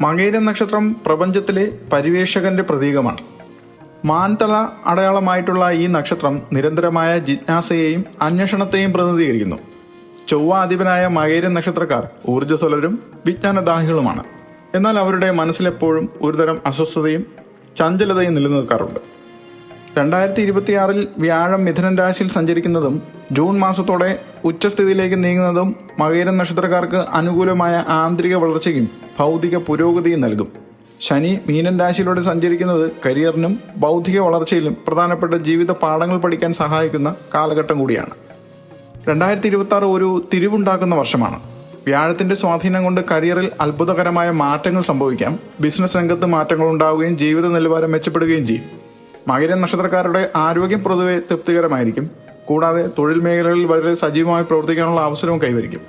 മകയിര നക്ഷത്രം പ്രപഞ്ചത്തിലെ പരിവേഷകന്റെ പ്രതീകമാണ്. മാൻതള അടയാളമായിട്ടുള്ള ഈ നക്ഷത്രം നിരന്തരമായ ജിജ്ഞാസയെയും അന്വേഷണത്തെയും പ്രതിനിധീകരിക്കുന്നു. ചൊവ്വ അധിപനായ മകയിര നക്ഷത്രക്കാർ ഊർജസ്വലരും വിജ്ഞാനദാഹികളുമാണ്. എന്നാൽ അവരുടെ മനസ്സിലെപ്പോഴും ഒരുതരം അസ്വസ്ഥതയും ചഞ്ചലതയും നിലനിൽക്കാറുണ്ട്. രണ്ടായിരത്തി ഇരുപത്തിയാറിൽ വ്യാഴം മിഥുനൻ രാശിയിൽ സഞ്ചരിക്കുന്നതും ജൂൺ മാസത്തോടെ ഉച്ചസ്ഥിതിയിലേക്ക് നീങ്ങുന്നതും മകയിര നക്ഷത്രക്കാർക്ക് അനുകൂലമായ ആന്തരിക വളർച്ചയും ഭൗതിക പുരോഗതിയും നൽകും. ശനി മീനൻ രാശിയിലൂടെ സഞ്ചരിക്കുന്നത് കരിയറിനും ബൗദ്ധിക വളർച്ചയിലും പ്രധാനപ്പെട്ട ജീവിത പാഠങ്ങൾ പഠിക്കാൻ സഹായിക്കുന്ന കാലഘട്ടം കൂടിയാണ്. രണ്ടായിരത്തി ഇരുപത്തി ആറ് ഒരു തിരിവുണ്ടാക്കുന്ന വർഷമാണ്. വ്യാഴത്തിന്റെ സ്വാധീനം കൊണ്ട് കരിയറിൽ അത്ഭുതകരമായ മാറ്റങ്ങൾ സംഭവിക്കാം. ബിസിനസ് രംഗത്ത് മാറ്റങ്ങൾ ഉണ്ടാവുകയും ജീവിത നിലവാരം മെച്ചപ്പെടുകയും ചെയ്യും. മകര നക്ഷത്രക്കാരുടെ ആരോഗ്യം പൊതുവെ തൃപ്തികരമായിരിക്കും. കൂടാതെ തൊഴിൽ മേഖലകളിൽ വളരെ സജീവമായി പ്രവർത്തിക്കാനുള്ള അവസരവും കൈവരിക്കും.